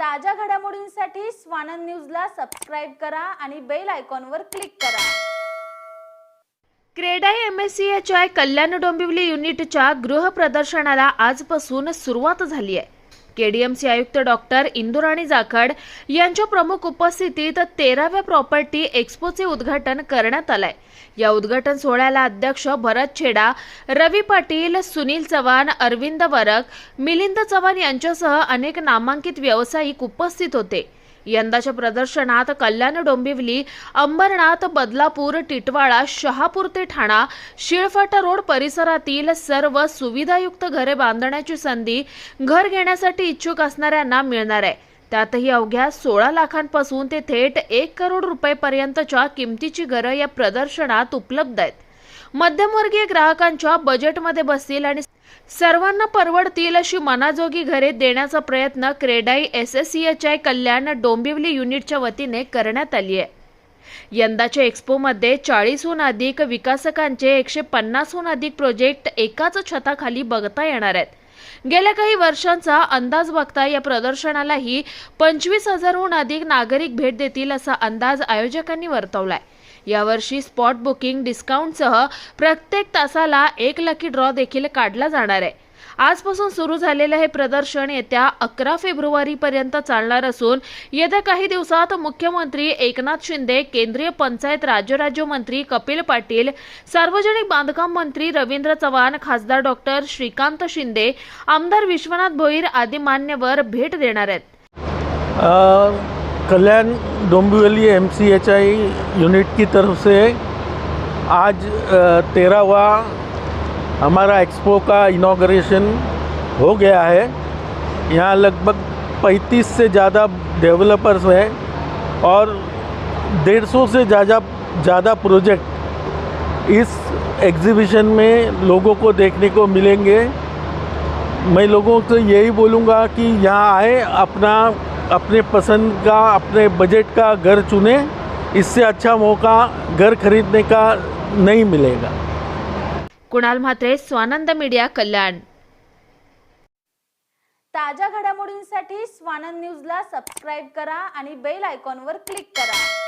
ताज्या घडामोडींसाठी स्वानंद न्यूजला सबस्क्राईब करा आणि बेल आयकॉनवर क्लिक करा. CREDAI M S C H I Kalyan Dombivli युनिटच्या गृह प्रदर्शनाला आजपासून सुरुवात झाली आहे. केडीएमसी आयुक्त डॉक्टर इंदुराणी जाखड यांच्या प्रमुख उपस्थितीत तेराव्या प्रॉपर्टी एक्स्पोचे उद्घाटन करण्यात आलंय. या उद्घाटन सोहळ्याला अध्यक्ष भरत छेडा रवी पाटील सुनील चव्हाण अरविंद वरक मिलिंद चव्हाण यांच्यासह अनेक नामांकित व्यावसायिक उपस्थित होते. यंदाच्या प्रदर्शनात कल्याण डोंबिवली अंबरनाथ बदलापूर टिटवाळा शहापूर ते ठाणा शिळफाटा रोड परिसरातील सर्व सुविधायुक्त घरे बांधण्याची संधी घर घेण्यासाठी इच्छुक असणाऱ्यांना मिळणार आहे. त्यातही अवघ्या सोळा लाखांपासून ते थेट एक करोड रुपयेपर्यंतच्या किमतीची घरं या प्रदर्शनात उपलब्ध आहेत. मध्यमवर्गीय ग्राहकांच्या बजेटमध्ये बसतील आणि सर्वांना परवडतील अशी मनाजोगी घरे देण्याचा प्रयत्न CREDAI S S C H I Kalyan Dombivli युनिटच्या वतीने करण्यात आली आहे. यंदाच्या एक्स्पोमध्ये चाळीसहून अधिक विकासकांचे एकशे पन्नासहून अधिक प्रोजेक्ट एकाच छताखाली बघता येणार आहेत. गेल्या काही वर्षांचा अंदाज बघता या प्रदर्शनालाही पंचवीस हजारहून अधिक नागरिक भेट देतील असा अंदाज आयोजकांनी वर्तवलाय. यावर्षी स्पॉट बुकिंग डिस्काउंटसह प्रत्येक तासाला एक लकी ड्रॉ देखील काढला जाणार आहे. आजपासून सुरू झालेलं हे प्रदर्शन येत्या अकरा फेब्रुवारी पर्यंत चालणार असून येत्या काही दिवसात मुख्यमंत्री एकनाथ शिंदे केंद्रीय पंचायत राज्यराज्यमंत्री कपिल पाटील सार्वजनिक बांधकाम मंत्री रवींद्र चव्हाण खासदार डॉक्टर श्रीकांत शिंदे आमदार विश्वनाथ भोईर आदी मान्यवर भेट देणार आहेत. Kalyan Dombivli M C H I unit की तरफ़ से आज तेरहवा हमारा एक्सपो का इनाग्रेशन हो गया है। यहाँ लगभग 35 से ज़्यादा डेवलपर्स हैं और 150 से ज़्यादा ज़्यादा प्रोजेक्ट इस एग्जीबिशन में लोगों को देखने को मिलेंगे। मैं लोगों से यही बोलूँगा कि यहाँ आए, अपना अपने पसंद का अपने बजट का घर चुने इससे अच्छा मौका घर खरीदने का नहीं मिलेगा। कुणाल म्हात्रे स्वानंद मीडिया कल्याण। ताज्या घडामोडींसाठी स्वानंद न्यूजला सबस्क्राईब करा आणि बेल आयकॉनवर क्लिक करा.